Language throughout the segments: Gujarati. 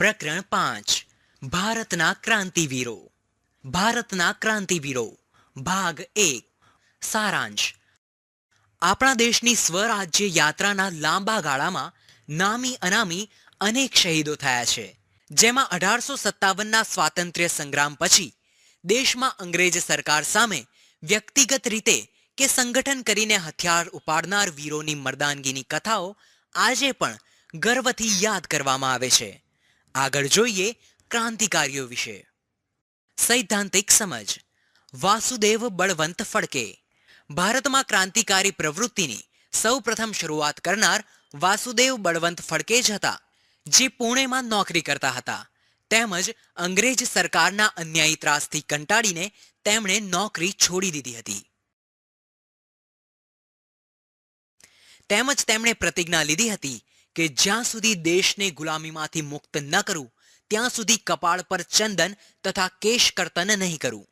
પ્રકરણ પાંચ ભારતના ક્રાંતિવીરો ભારતના ક્રાંતિવીરો ભાગ એક સારાંશ આપણા દેશની સ્વરાજ્ય યાત્રાના લાંબા ગાળામાં નામી અનામી અનેક શહીદો થયા છે જેમાં અઢારસો સત્તાવનના સ્વાતંત્ર્ય સંગ્રામ પછી દેશમાં અંગ્રેજ સરકાર સામે વ્યક્તિગત રીતે કે સંગઠન કરીને હથિયાર ઉપાડનાર વીરોની મર્દાનગીની કથાઓ આજે પણ ગર્વથી યાદ કરવામાં આવે છે આગળ જોઈએ ક્રાંતિકારીઓ વિશે. સૈદ્ધાંતિક સમજ. વાસુદેવ બળવંત ફડકે. ભારતમાં ક્રાંતિકારી પ્રવૃત્તિની સૌ પ્રથમ શરૂઆત કરનાર વાસુદેવ બળવંત ફડકે જ હતા, જે પુણેમાં નોકરી કરતા હતા. તેમજ અંગ્રેજ સરકારના અન્યાયી ત્રાસથી કંટાળીને તેમણે નોકરી છોડી દીધી હતી. તેમજ તેમણે પ્રતિજ્ઞા લીધી હતી કે જ્યાં સુધી દેશને ગુલામીમાંથી મુક્ત ન કરું, ત્યાં સુધી કપાળ પર ચંદન તથા કેશ કર્તન નહીં કરું.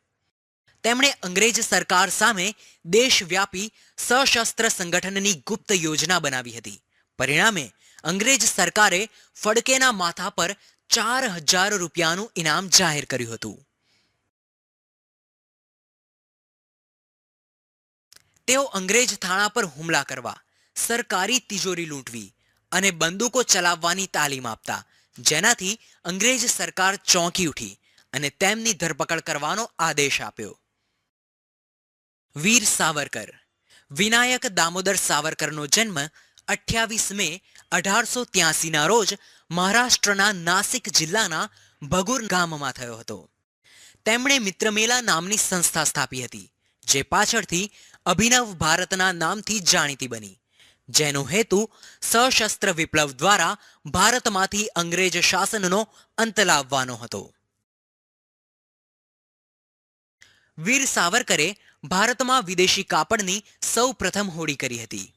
તેમણે અંગ્રેજ સરકાર સામે દેશવ્યાપી સશસ્ત્ર સંગઠનની ગુપ્ત યોજના બનાવી હતી. પરિણામે, અંગ્રેજ સરકારે ફડકેના માથા પર ચાર હજાર રૂપિયાનું ઇનામ જાહેર કર્યું હતું. તેઓ અંગ્રેજ થાણા પર હુમલા કરવા, સરકારી તિજોરી લૂંટવી અને બંદૂકો ચલાવવાની તાલીમ આપતા. જેનાથી અંગ્રેજ સરકાર ચોંકી ઉઠી અને તેમની ધરપકડ કરવાનો આદેશ આપ્યો. વીર સાવરકર. વિનાયક દામોદર સાવરકરનો જન્મ અઠ્યાવીસ મે અઢારસો ત્યાસીના રોજ મહારાષ્ટ્રના નાસિક જિલ્લાના ભગુર ગામમાં થયો હતો. તેમણે મિત્રમેલા નામની સંસ્થા સ્થાપી હતી, જે પાછળથી અભિનવ ભારતના નામથી જાણીતી બની. જેનો હેતુ સશસ્ત્ર વિપ્લવ દ્વારા ભારતમાંથી અંગ્રેજ શાસનનો અંત લાવવાનો હતો. વીર સાવરકરે ભારતમાં વિદેશી કાપડની સૌ પ્રથમ હોડી કરી હતી.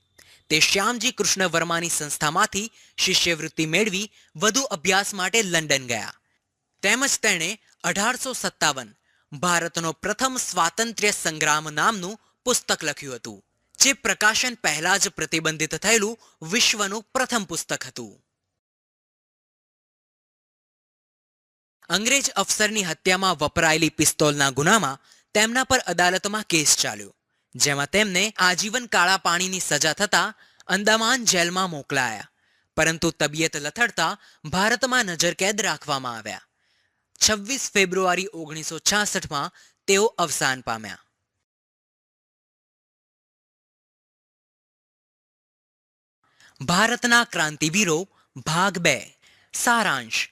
તે શ્યામજી કૃષ્ણ વર્માની સંસ્થામાંથી શિષ્યવૃત્તિ મેળવી વધુ અભ્યાસ માટે લંડન ગયા. તેમજ તેણે અઢારસો સત્તાવન ભારતનો પ્રથમ સ્વાતંત્ર્ય સંગ્રામ નામનું પુસ્તક લખ્યું હતું. જે પ્રકાશન પહેલા જ પ્રતિબંધિત થયેલું વિશ્વનું પ્રથમ પુસ્તક હતું. અંગ્રેજ અફસરની હત્યામાં વપરાયેલી પિસ્તોલના ગુનામાં તેમના પર અદાલતમાં કેસ ચાલ્યો, જેમાં તેમને આજીવન કાળા પાણીની સજા થતા અંદામાન જેલમાં મોકલાયા, પરંતુ તબિયત લથડતા ભારતમાં નજરકેદ રાખવામાં આવ્યા. છવ્વીસ ફેબ્રુઆરી ઓગણીસો છાસઠમાં તેઓ અવસાન પામ્યા. ભારતના ક્રાંતિવીરો ભાગ બે. સારાંશ.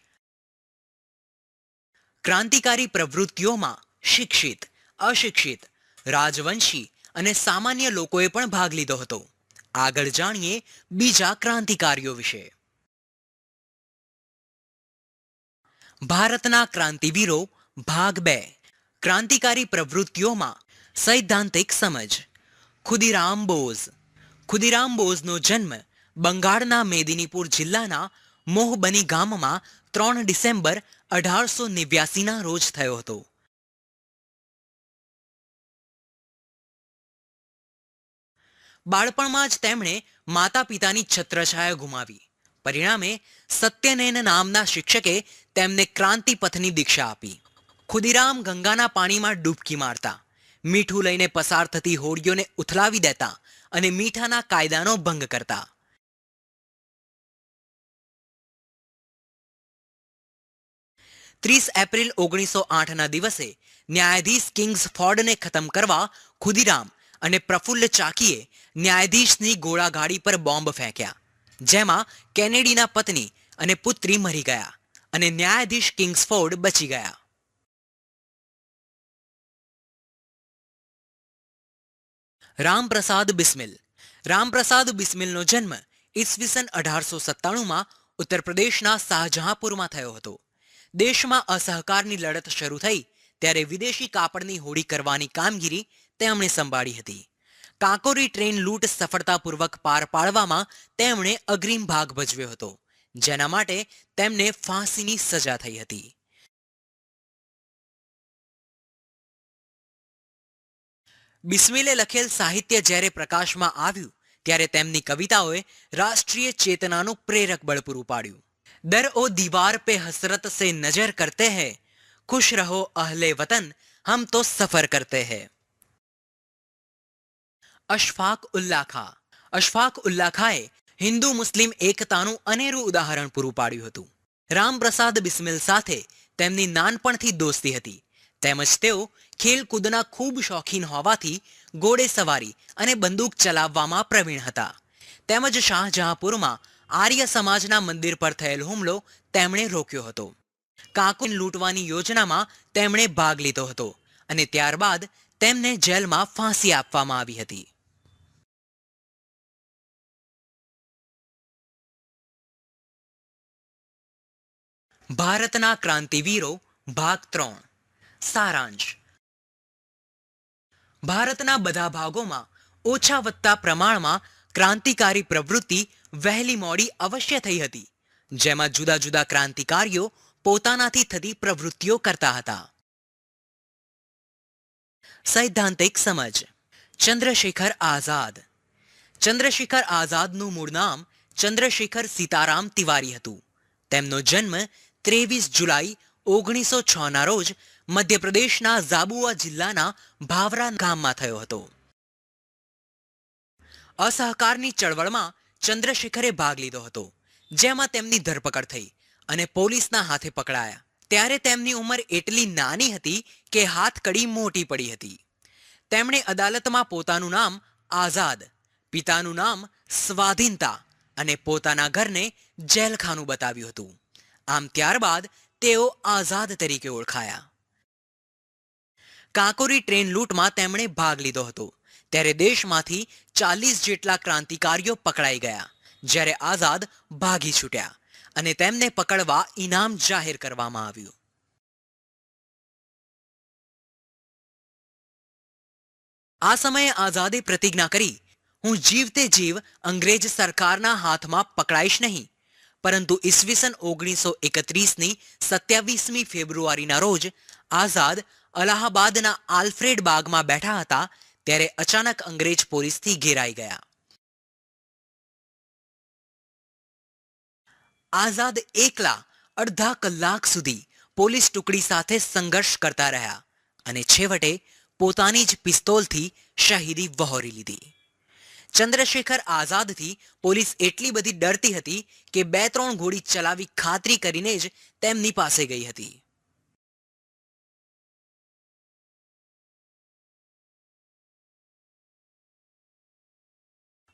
ક્રાંતિકારી પ્રવૃત્તિઓમાં શિક્ષિત, અશિક્ષિત, રાજવંશી અને સામાન્ય લોકોએ પણ ભાગ લીધો હતો. આગળ જાણીએ બીજા ક્રાંતિકારીઓ વિશે. ભારતના ક્રાંતિવીરો ભાગ બે. ક્રાંતિકારી પ્રવૃત્તિઓમાં સૈદ્ધાંતિક સમજ. ખુદીરામ બોઝ. ખુદીરામ બોઝનો જન્મ બંગાળના મેદિનીપુર જિલ્લાના મોહબની ગામમાં ત્રણ ડિસેમ્બર અઢારસો નેવ્યાસીના રોજ થયો હતો. બાળપણમાં જ તેમણે માતા પિતાની છત્રછાયા ગુમાવી. પરિણામે સત્યનેન નામના શિક્ષકે તેમને ક્રાંતિ પથની દીક્ષા આપી. ખુદીરામ ગંગાના પાણીમાં ડૂબકી મારતા, મીઠું લઈને પસાર થતી હોડીઓને ઉથલાવી દેતા અને મીઠાના કાયદાનો ભંગ કરતા. ત્રીસ એપ્રિલ ઓગણીસો આઠના દિવસે ન્યાયાધીશ કિંગ્સ ફોર્ડને ખતમ કરવા ખુદીરામ અને પ્રફુલ્લ ચાકીએ ન્યાયાધીશની ગોળાગાડી પર બોમ્બ ફેંક્યા, જેમાં કેનેડીના પત્ની અને પુત્રી મરી ગયા અને ન્યાયાધીશ કિંગ્સફોર્ડ બચી ગયા. રામપ્રસાદ બિસ્મિલ. રામપ્રસાદ બિસ્મિલનો જન્મ ઈસવીસન અઢારસો સત્તાણુંમાં ઉત્તર પ્રદેશના શાહજહાંપુરમાં થયો હતો. દેશમાં અસહકારની લડત શરૂ થઈ, ત્યારે વિદેશી કાપડની હોડી કરવાની કામગીરી તેમણે સંભાળી હતી. કાંકોરી ટ્રેન લૂંટ સફળતાપૂર્વક પાર પાડવામાં તેમણે અગ્રીમ ભાગ ભજવ્યો હતો, જેના માટે તેમને ફાંસીની સજા થઈ હતી. બિસ્મિલે લખેલ સાહિત્ય જ્યારે પ્રકાશમાં આવ્યું, ત્યારે તેમની કવિતાઓએ રાષ્ટ્રીય ચેતનાનું પ્રેરક બળ પૂરું પાડ્યું. दर ओ दीवार पे हसरत से नजर करते हैं खुश रहो अहले वतन हम तो सफर करते हैं અશફાક ઉલ્લા ખા અશફાક ઉલ્લા ખાએ હિન્દુ મુસ્લિમ એકતાનું અનેરું ઉદાહરણ પૂરું પાડ્યું હતું રામપ્રસાદ બિસ્મિલ સાથે તેમની નાનપણથી દોસ્તી હતી તેમજ તેઓ ખેલકૂદના ખૂબ શોખીન હોવાથી ઘોડે સવારી અને બંદૂક ચલાવવામાં પ્રવીણ હતા તેમજ શાહજહાંપુરમાં આર્ય સમાજના મંદિર પર થયેલ હુમલો તેમણે રોક્યો હતો. કાકુન લૂંટવાની યોજનામાં તેમણે ભાગ લીધો હતો અને ત્યારબાદ તેમને જેલમાં ફાંસી આપવામાં આવી હતી. ભારતના ક્રાંતિવીરો ભાગ ત્રણ. સારાંશ. ભારતના બધા ભાગોમાં ઓછા વત્તા પ્રમાણમાં ક્રાંતિકારી પ્રવૃત્તિ વહેલી મોડી અવશ્ય થઈ હતી, જેમાં જુદા જુદા ક્રાંતિકારીઓ પોતાનાથી થતી પ્રવૃત્તિઓ કરતા હતા. સૈદ્ધાંતિક સમજ, ચંદ્રશેખર આઝાદ. ચંદ્રશેખર આઝાદનું મૂળ નામ ચંદ્રશેખર સીતારામ તિવારી હતું. તેમનો જન્મ ત્રેવીસ જુલાઈ ઓગણીસો છ ના રોજ મધ્યપ્રદેશના ઝાબુઆ જિલ્લાના ભાવરા ગામમાં થયો હતો. અસહકારની ચળવળમાં ચંદ્રશેખરે ભાગ લીધો હતો, જેમાં તેમની ધરપકડ થઈ અને પોલીસના હાથે પકડાયા. ત્યારે તેમની ઉંમર એટલી નાની હતી કે હાથ કડી મોટી પડી હતી. તેમણે અદાલતમાં પોતાનું નામ આઝાદ, પિતાનું નામ સ્વાધીનતા અને પોતાના ઘરને જેલખાનું બતાવ્યું હતું. આમ ત્યારબાદ તેઓ આઝાદ તરીકે ઓળખાયા. કાકોરી ટ્રેન લૂંટમાં તેમણે ભાગ લીધો હતો. ત્યારે દેશમાંથી ચાલીસ જેટલા ક્રાંતિકારીઓ પકડાઈ ગયા, જ્યારે આઝાદ ભાગી છૂટ્યા અને તેમને પકડવા ઇનામ જાહેર કરવામાં આવ્યું. આ સમયે આઝાદે પ્રતિજ્ઞા કરી, હું જીવતે જીવ અંગ્રેજ સરકારના હાથમાં પકડાઈશ નહીં, પરંતુ ઈસવીસન ઓગણીસો એકત્રીસની સત્યાવીસમી ફેબ્રુઆરીના રોજ આઝાદ અલાહાબાદના આલ્ફ્રેડ બાગમાં બેઠા હતા ત્યારે અચાનક અંગ્રેજ પોલીસથી ઘેરાઈ ગયા. આઝાદ એકલા અડધા કલાક સુધી પોલીસ ટુકડી સાથે સંઘર્ષ કરતા રહ્યા અને છેવટે પોતાની જ પિસ્તોલથી શહીદી વહોરી લીધી. ચંદ્રશેખર આઝાદથી પોલીસ એટલી બધી ડરતી હતી કે બે ત્રણ ગોળી ચલાવી ખાતરી કરીને જ તેમની પાસે ગઈ હતી.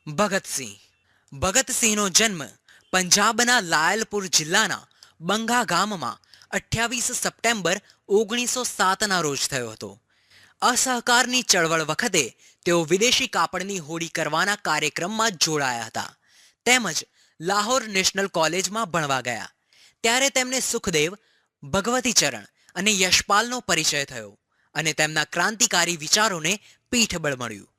ભગતસિંહ ભગતસિંહનો જન્મ પંજાબના લાયલપુર જિલ્લાના બંગા ગામમાં અઠ્યાવીસ સપ્ટેમ્બર ઓગણીસો સાતના રોજ થયો હતો. અસહકારની ચળવળ વખતે તેઓ વિદેશી કાપડની હોડી કરવાના કાર્યક્રમમાં જોડાયા હતા. તેમજ લાહોર નેશનલ કોલેજમાં ભણવા ગયા. ત્યારે તેમને સુખદેવ ભગવતીચરણ અને યશપાલનો પરિચય થયો અને તેમના ક્રાંતિકારી વિચારોને પીઠબળ મળ્યું.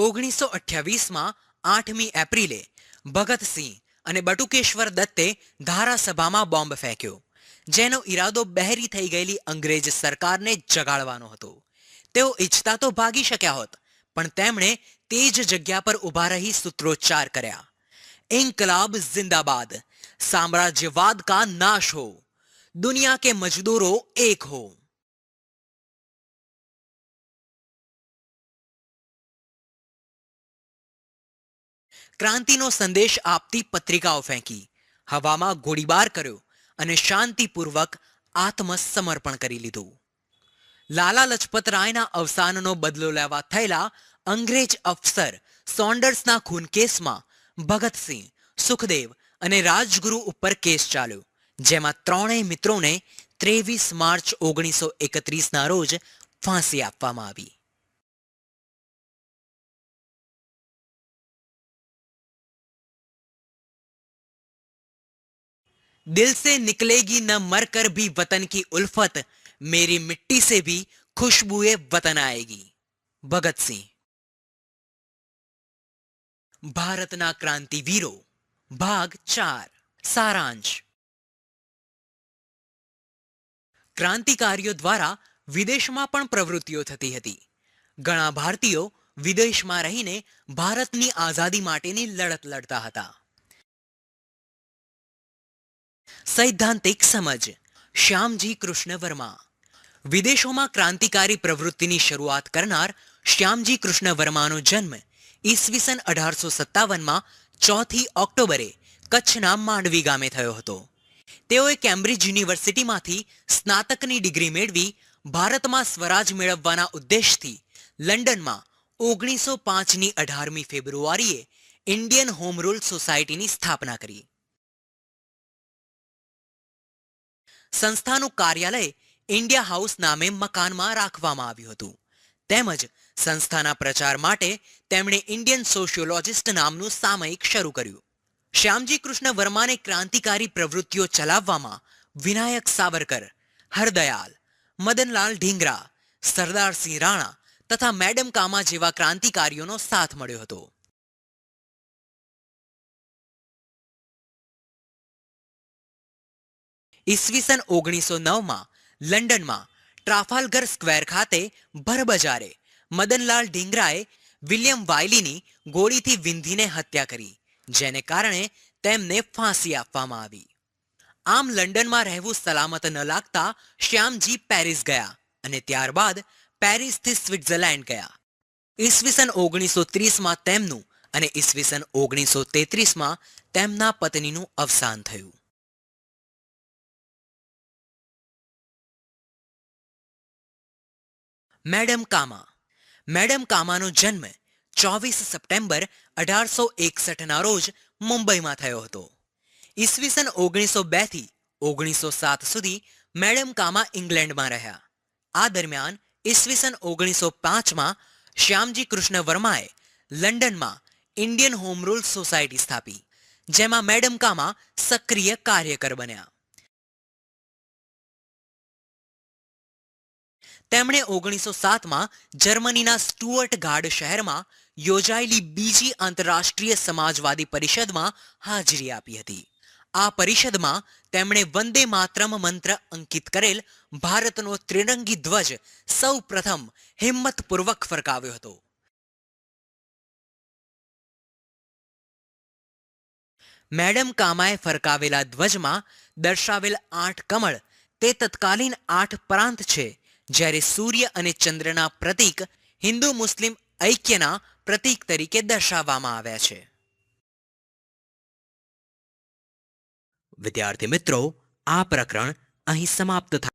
ઓગણીસો અઠ્યાવીસમાં આઠમી એપ્રિલે ભગતસિંહ અને બટુકેશ્વર દત્તે ધારાસભામાં બોમ્બ ફેંક્યો, જેનો ઈરાદો બહેરી થઈ ગયેલી અંગ્રેજ સરકારને જગાડવાનો હતો. તેઓ ઈચ્છતા તો ભાગી શક્યા હોત, પણ તેમણે તે જ જગ્યા પર ઊભા રહી સૂત્રોચ્ચાર કર્યા. ઇન્કલાબ જિંદાબાદ સામ્રાજ્યવાદ કા નાશ હો, દુનિયા કે મજદૂરો એક હો. ક્રાંતિનો સંદેશ આપતી પત્રિકાઓ ફેંકી, હવામાં ગોળીબાર કર્યો અને શાંતિપૂર્વક આત્મસમર્પણ કરી લીધું. લાલા લજપત રાયના અવસાનનો બદલો લેવા થયેલા અંગ્રેજ અફસર સોન્ડર્સના ખૂન કેસમાં ભગતસિંહ, સુખદેવ અને રાજગુરુ ઉપર કેસ ચાલ્યો, જેમાં ત્રણેય મિત્રોને ત્રેવીસ માર્ચ ઓગણીસો એકત્રીસના રોજ ફાંસી આપવામાં આવી. दिल से निकलेगी न मरकर भी वतन की उल्फत मेरी मिट्टी से भी खुशबुए वतन आएगी ભગત સિંહ ભારતના ક્રાંતિવીરો ભાગ ચાર સારાંશ ક્રાંતિકારીઓ દ્વારા વિદેશમાં પણ પ્રવૃત્તિઓ થતી હતી ઘણા ભારતીયો વિદેશમાં રહીને ભારતની આઝાદી માટેની લડત લડતા હતા સૈદ્ધાંતિક સમજ. શ્યામજી કૃષ્ણ વર્મા વિદેશોમાં ક્રાંતિકારી પ્રવૃત્તિની શરૂઆત કરનાર શ્યામજી કૃષ્ણ વર્માનો જન્મ ઈસવીસન અઢારસો સત્તાવનમાં ચોથી ઓક્ટોબરે કચ્છના માંડવી ગામે થયો હતો. તેઓએ કેમ્બ્રિજ યુનિવર્સિટીમાંથી સ્નાતકની ડિગ્રી મેળવી ભારતમાં સ્વરાજ મેળવવાના ઉદ્દેશથી લંડનમાં ઓગણીસો પાંચની અઢારમી ફેબ્રુઆરીએ ઇન્ડિયન હોમ રૂલ સોસાયટીની સ્થાપના કરી. સંસ્થાનું કાર્યાલય ઇન્ડિયા હાઉસ નામે મકાનમાં રાખવામાં આવ્યું હતું. તેમજ સંસ્થાના પ્રચાર માટે તેમણે ઇન્ડિયન સોશિયોલોજિસ્ટ નામનું સામયિક શરૂ કર્યું. શ્યામજી કૃષ્ણ વર્માને ક્રાંતિકારી પ્રવૃત્તિઓ ચલાવવામાં વિનાયક સાવરકર, હરદયાલ, મદનલાલ ઢીંગરા સરદારસિંહ રાણા તથા મેડમ કામા જેવા ક્રાંતિકારીઓનો સાથ મળ્યો હતો. ઈસવીસન ઓગણીસો નવમાં લંડનમાં ટ્રાફાલ્ગર સ્ક્વેર ખાતે ભરબજારે મદનલાલ ઢીંગરાએ વિલિયમ વાયલીની ગોળીથી વિંધીને હત્યા કરી, જેને કારણે તેમને ફાંસી આપવામાં આવી. આમ લંડનમાં રહેવું સલામત ન લાગતા શ્યામજી પેરિસ ગયા અને ત્યારબાદ પેરિસથી સ્વિટ્ઝરલેન્ડ ગયા. ઈસવીસન ઓગણીસો ત્રીસમાં તેમનું અને ઈસવીસન ઓગણીસો તેત્રીસમાં તેમના પત્નીનું અવસાન થયું. મેડમ કામા. મેડમ કામાનો જન્મ ચોવીસ સપ્ટેમ્બર અઢારસો એકસઠના રોજ મુંબઈમાં થયો હતો. ઈસવીસન ઓગણીસો બેથી ઓગણીસો સાત સુધી મેડમ કામા ઇંગ્લેન્ડમાં રહ્યા. આ દરમિયાન ઈસવીસન ઓગણીસો પાંચમાં શ્યામજી કૃષ્ણ વર્માએ લંડનમાં ઇન્ડિયન હોમ રૂલ સોસાયટી સ્થાપી, જેમાં મેડમ કામા સક્રિય કાર્યકર બન્યા. તેમણે ઓગણીસો સાતમાં જર્મનીના સ્ટુઅર્ટ ગાર્ડ શહેરમાં યોજાયેલી બીજી આંતરરાષ્ટ્રીય સમાજવાદી પરિષદમાં હાજરી આપી હતી. આ પરિષદમાં તેમણે વંદે માતરમ મંત્ર અંકિત કરેલ ભારતનો ત્રિરંગી ધ્વજ સૌ પ્રથમ હિંમતપૂર્વક ફરકાવ્યો હતો. મેડમ કામાએ ફરકાવેલા ધ્વજમાં દર્શાવેલ આઠ કમળ તે તત્કાલીન આઠ પ્રાંત છે. જ્યારે સૂર્ય અને ચંદ્રના પ્રતીક હિન્દુ મુસ્લિમ ઐક્યના પ્રતીક તરીકે દર્શાવવામાં આવ્યા છે. વિદ્યાર્થી મિત્રો, આ પ્રકરણ અહીં સમાપ્ત થાય